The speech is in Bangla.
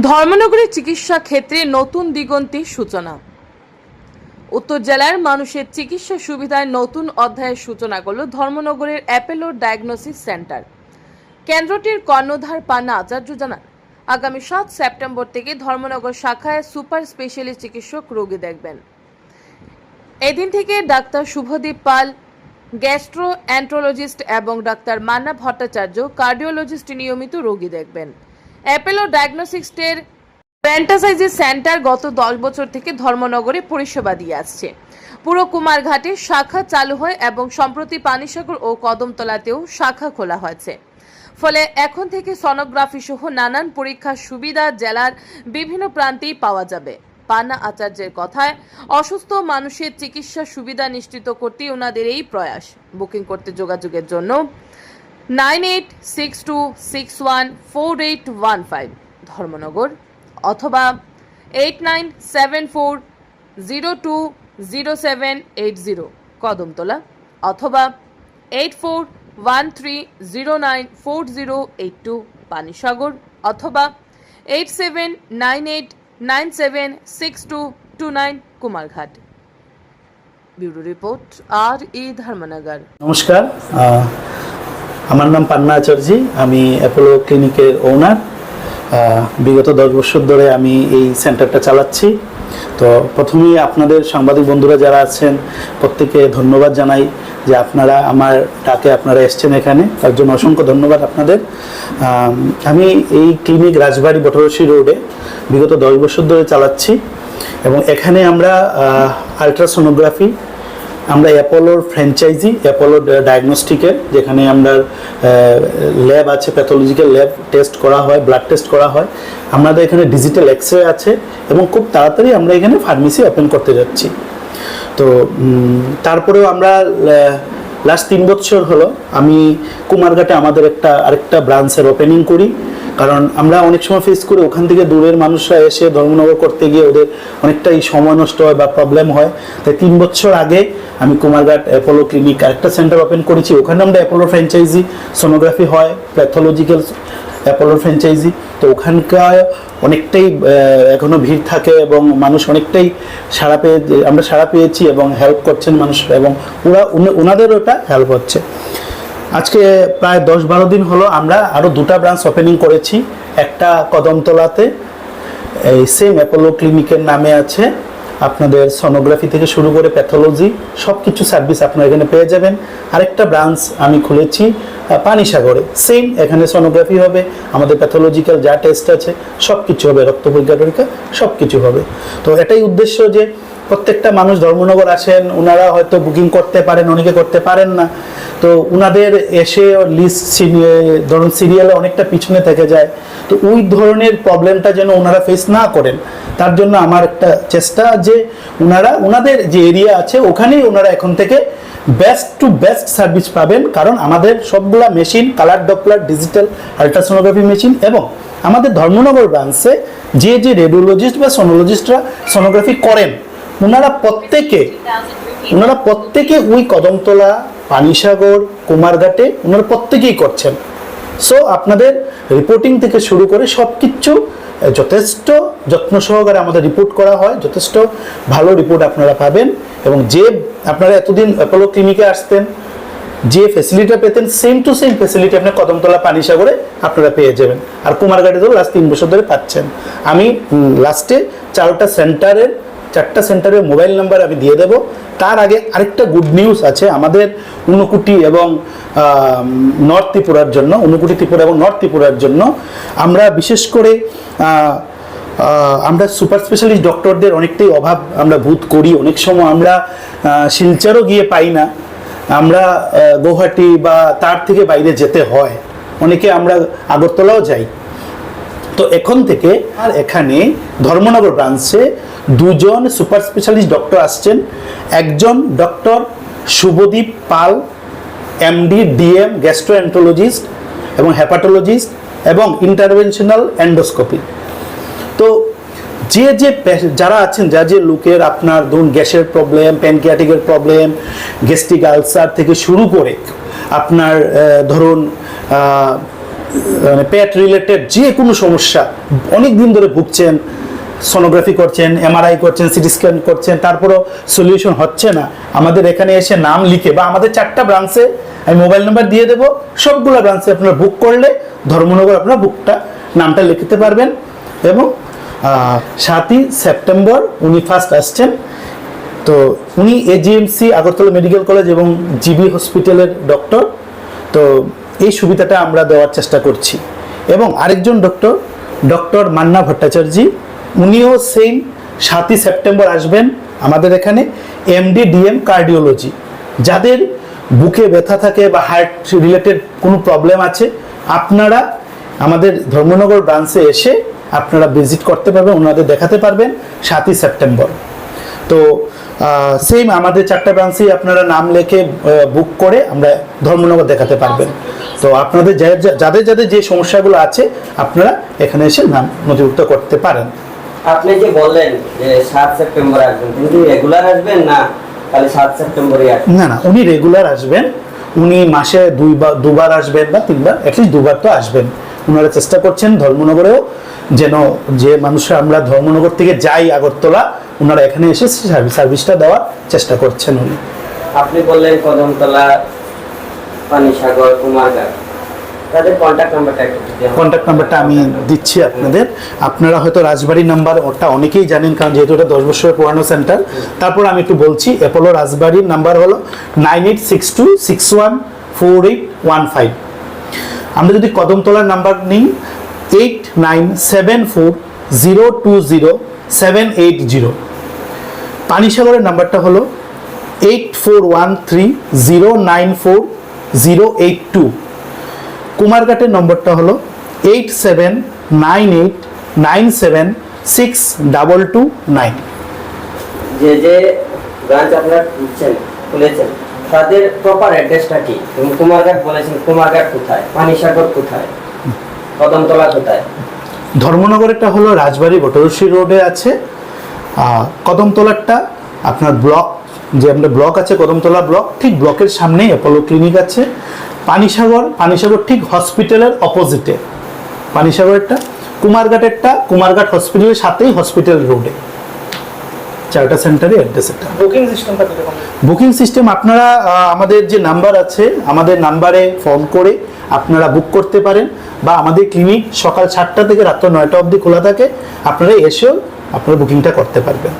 ধর্মনগরের চিকিৎসা ক্ষেত্রে নতুন দিগন্তের সূচনা। উত্তর জেলার মানুষের চিকিৎসা সুবিধায় নতুন অধ্যায়ের সূচনা করল ধর্মনগরের অ্যাপেলো ডায়াগনোসিস সেন্টার। কেন্দ্রটির কর্ণধার পান্না আচার্য জানান, আগামী সাত সেপ্টেম্বর থেকে ধর্মনগর শাখায় সুপার স্পেশালিস্ট চিকিৎসক রোগী দেখবেন। এদিন থেকে doctor Subhadip Pal gastroenterologist এবং ডাক্তার মান্না ভট্টাচার্য, কার্ডিওলজিস্ট নিয়মিত রোগী দেখবেন। অ্যাপেলো ডায়াগনস্টিক্সের ফ্র্যান্টাসাইজি সেন্টার গত দশ বছর থেকে ধর্মনগরে পরিষেবা দিয়ে আসছে। পুরো কুমারঘাটে শাখা চালু হয় এবং সম্প্রতি পানিসাগর ও কদমতলাতেও শাখা খোলা হয়েছে। ফলে এখন থেকে সনোগ্রাফি সহ নানান পরীক্ষার সুবিধা জেলার বিভিন্ন প্রান্তেই পাওয়া যাবে। পানা আচার্যের কথায়, অসুস্থ মানুষের চিকিৎসা সুবিধা নিশ্চিত করতে ওনাদের এই প্রয়াস। বুকিং করতে যোগাযোগের জন্য nine eight six two six one four eight one five Dharmanagar অথবা eight nine seven four zero two zero seven eight zero Kadamtala অথবা eight four one three zero nine four zero eight two Panisagar অথবা eight seven nine eight nine seven six two two nine Kumarghat. Bureau report আর ই ধর্মনগর। নমস্কার। আমার নাম পান্না আচার্যি, আমি অ্যাপোলো ক্লিনিকের ওনার বিগত দশ বছর ধরে আমি এই সেন্টারটা চালাচ্ছি। তো প্রথমেই আপনাদের সাংবাদিক বন্ধুরা যারা আছেন প্রত্যেকে ধন্যবাদ জানাই যে আপনারা আমার ডাকে আপনারা এসছেন এখানে। তার জন্য অসংখ্য ধন্যবাদ আপনাদের। আমি এই ক্লিনিক রাজবাড়ি বটরসি রোডে বিগত দশ বছর ধরে চালাচ্ছি এবং এখানে আমরা আলট্রাসোনোগ্রাফি আমরা অ্যাপোলোর ফ্র্যাঞ্চাইজি অ্যাপোলো ডায়াগনস্টিকের যেখানে আমরা ল্যাব আছে প্যাথোলজিক্যাল ল্যাব টেস্ট করা হয় ব্লাড টেস্ট করা হয়। আমাদের এখানে ডিজিটাল এক্স রে আছে এবং খুব তাড়াতাড়ি আমরা এখানে ফার্মেসি ওপেন করতে যাচ্ছি। তো তারপরেও আমরা লাস্ট তিন বছর হলো আমি কুমারঘাটে আমাদের একটা, আরেকটা ব্রাঞ্চের ওপেনিং করি। কারণ আমরা অনেক সময় ফেস করি ওখান থেকে দূরের মানুষরা এসে ধর্মনগর করতে গিয়ে ওদের অনেকটাই সময় নষ্ট হয় বা প্রবলেম হয়। তাই তিন বছর আগে আমি কুমারঘাট অ্যাপোলো ক্লিনিক আরেকটা সেন্টার ওপেন করেছি ওখানে আমরা অ্যাপোলো ফ্র্যাঞ্চাইজি সোনোগ্রাফি হয় প্যাথোলজিক্যাল অ্যাপোলোর ফ্র্যাঞ্চাইজি তো ওখানকার অনেকটাই আহ, এখনও ভিড় থাকে এবং মানুষ অনেকটাই সাড়া পেয়ে আমরা সাড়া পেয়েছি এবং হেল্প করছেন মানুষ এবং ওরা ওনাদের ওটা হেল্প হচ্ছে। আজকে প্রায় দশ বারো দিন হলো আমরা আরও দুটা ব্রাঞ্চ ওপেনিং করেছি। একটা কদমতলাতে, এই সেম অ্যাপোলো ক্লিনিকের নামে আছে। আপনাদের সনোগ্রাফি থেকে শুরু করে প্যাথোলজি সব কিছু সার্ভিস আপনারা এখানে পেয়ে যাবেন। আরেকটা ব্রাঞ্চ আমি খুলেছি পানিসাগরে। সেম এখানে সনোগ্রাফি হবে, আমাদের প্যাথোলজিক্যাল যা টেস্ট আছে সব কিছু হবে, রক্ত পরীক্ষা টরীক্ষা সব কিছু হবে। তো এটাই উদ্দেশ্য যে প্রত্যেকটা মানুষ ধর্মনগর আসেন ওনারা হয়তো বুকিং করতে পারেন, অনেকে করতে পারেন না। তো ওনাদের এসে লিস্ট ধরুন সিরিয়ালে অনেকটা পিছনে থেকে যায়। তো ওই ধরনের প্রবলেমটা যেন ওনারা ফেস না করেন, তার জন্য আমার একটা চেষ্টা যে ওনারা ওনাদের যে এরিয়া আছে, ওখানেই ওনারা এখন থেকে বেস্ট টু বেস্ট সার্ভিস পাবেন। কারণ আমাদের সবগুলা machine colour Doppler digital ultrasonography machine এবং আমাদের ধর্মনগর ব্রাঞ্চে যে যে রেডিওলজিস্ট বা সোনোলজিস্টরা সোনোগ্রাফি করেন ওনারা প্রত্যেকে ওনারা প্রত্যেকে ওই কদমতলা, পানিসাগর, কুমারঘাটে ওনারা প্রত্যেকেই করছেন। সো আপনাদের রিপোর্টিং থেকে শুরু করে সব কিছু যথেষ্ট যত্ন সহকারে আমাদের রিপোর্ট করা হয়, যথেষ্ট ভালো রিপোর্ট আপনারা পাবেন এবং যে আপনারা এতদিন অ্যাপোলো ক্লিনিকে আসতেন, যে ফেসিলিটিটা পেতেন সেম টু সেম ফেসিলিটি আপনি কদমতলা, পানিসাগরে আপনারা পেয়ে যাবেন। আর কুমারঘাটে তো লাস্ট তিন বছর ধরে পাচ্ছেন। আমি লাস্টে চারটা সেন্টারের চারটা সেন্টারের মোবাইল নাম্বার আমি দিয়ে দেব। তার আগে আরেকটা গুড নিউজ আছে আমাদের ঊনকুটি এবং নর্থ ত্রিপুরার জন্য ঊনকুটি ত্রিপুরা এবং নর্থ ত্রিপুরার জন্য। আমরা বিশেষ করে আমরা সুপার স্পেশালিস্ট ডক্টরদের অনেকটাই অভাব আমরা বোধ করি। অনেক সময় আমরা শিলচরও গিয়ে পাই না। আমরা গৌহাটি বা তার থেকে বাইরে যেতে হয়। অনেকে আমরা আগরতলাও যাই। তো এখন থেকে আর এখানে ধর্মনগর ব্রাঞ্চে দুজন সুপার স্পেশালিস্ট ডক্টর আসছেন। একজন doctor Subhadeep Pal MD DM gastroenterologist এবং হ্যাপাটোলজিস্ট এবং ইন্টারভেনশনাল অ্যান্ডোস্কোপি তো যে যে যারা আছেন, যা যে লোকের আপনার ধরুন গ্যাসের প্রবলেম প্যানক্রিয়াটিকের প্রবলেম গ্যাস্ট্রিক আলসার থেকে শুরু করে আপনার ধরুন মানে পেট রিলেটেড যে কোনো সমস্যা, অনেক দিন ধরে ভুগছেন সোনোগ্রাফি করছেন এমআরআই করছেন সিটি স্ক্যান করছেন, তারপরও সলিউশন হচ্ছে না। আমাদের এখানে এসে নাম লিখে বা আমাদের চারটা ব্রাঞ্চে আমি মোবাইল নাম্বার দিয়ে দেবো, সবগুলো ব্রাঞ্চে আপনারা বুক করলে ধর্মনগর আপনারা বুকটা নামটা লিখতে পারবেন এবং সাতই সেপ্টেম্বর উনি ফার্স্ট আসছেন। তো উনি এজিএমসি আগরতলা মেডিকেল কলেজ এবং জিবি হসপিটালের ডক্টর তো এই সুবিধাটা আমরা দেওয়ার চেষ্টা করছি। এবং আরেকজন ডক্টর ডক্টর মান্না ভট্টাচার্য। উনিও সেম সাতই সেপ্টেম্বর আসবেন আমাদের এখানে এমডি ডিএম কার্ডিওলজি যাদের বুকে ব্যথা থাকে বা হার্ট রিলেটেড কোনো প্রবলেম আছে, আপনারা আমাদের ধর্মনগর ব্রাঞ্চে এসে আপনারা ভিজিট করতে পারবেন, ওনাদের দেখাতে পারবেন সাতই সেপ্টেম্বর তো সেম আমাদের চারটা ব্রাঞ্চেই আপনারা নাম লেখে বুক করে আমরা ধর্মনগর দেখাতে পারবেন। তো আপনাদের যাদের যাদের যে সমস্যাগুলো আছে, আপনারা এখানে এসে নাম নথিভুক্ত করতে পারেন। আপনি যে বললেন যে সাত সেপ্টেম্বর আসবেন কিন্তু রেগুলার আসবেন না খালি সাত সেপ্টেম্বরই আসবেন? না না উনি রেগুলার আসবেন। উনি মাসে দুইবার দুবার আসবেন বা তিনবার অ্যাটলিস্ট দুবার তো আসবেন। ওনারা চেষ্টা করছেন ধর্মনগরেও যেন যে মানুষরা আমরা ধর্মনগর থেকে যাই আগরতলা ওনারা এখানে এসে সার্ভিস সার্ভিসটা দেওয়ার চেষ্টা করছেন উনি। আপনি বললেন কদমতলা পানিসাগর কুমারঘাট কন্ট্যাক্ট নাম্বারটা। কন্ট্যাক্ট নাম্বারটা আমি দিচ্ছি আপনাদের। আপনারা হয়তো রাজবাড়ি নাম্বার ওটা অনেকেই জানেন, কারণ যেহেতু এটা দশ বছরের পুরানো সেন্টার তারপর আমি একটু বলছি অ্যাপোলো রাজবাড়ির নাম্বার হলো nine eight six two six one four eight one five আমরা যদি কদমতলার নাম্বার নিই eight nine seven four zero two zero seven eight zero পানিসাগরের নাম্বারটা হলো eight four one three zero nine four zero eight two কুমারঘাটের নম্বরটা হলো eight seven nine eight nine seven six double two nine. যে যে ব্রাঞ্চ আপনারা খুলছেন খুলেছেন তাদের প্রপার অ্যাড্রেসটা কি? কুমারঘাট বলেছেন কুমারঘাট কোথায়? পানিসাগর কোথায়? কদমতলা কোথায়? ধর্মনগরেরটা হলো রাজবাড়ি বটরসি রোডে আছে। কদমতলারটা আপনার ব্লক যে আমাদের ব্লক আছে কদমতলা ব্লক ঠিক ব্লকের সামনেই অ্যাপোলো ক্লিনিক আছে। পানিসাগর পানিসাগর ঠিক হসপিটালের অপোজিটে পানিসাগরেরটা কুমারঘাটেরটা কুমারঘাট হসপিটালের সাথেই হসপিটাল রোডে চারটা সেন্টারে অ্যাড্রেস এটা বুকিং সিস্টেমটা বুকিং সিস্টেম আপনারা আমাদের যে নাম্বার আছে আমাদের নাম্বারে ফোন করে আপনারা বুক করতে পারেন বা আমাদের ক্লিনিক সকাল সাতটা থেকে রাত্র নয়টা অবধি খোলা থাকে। আপনারা এসেও আপনারা বুকিংটা করতে পারবেন।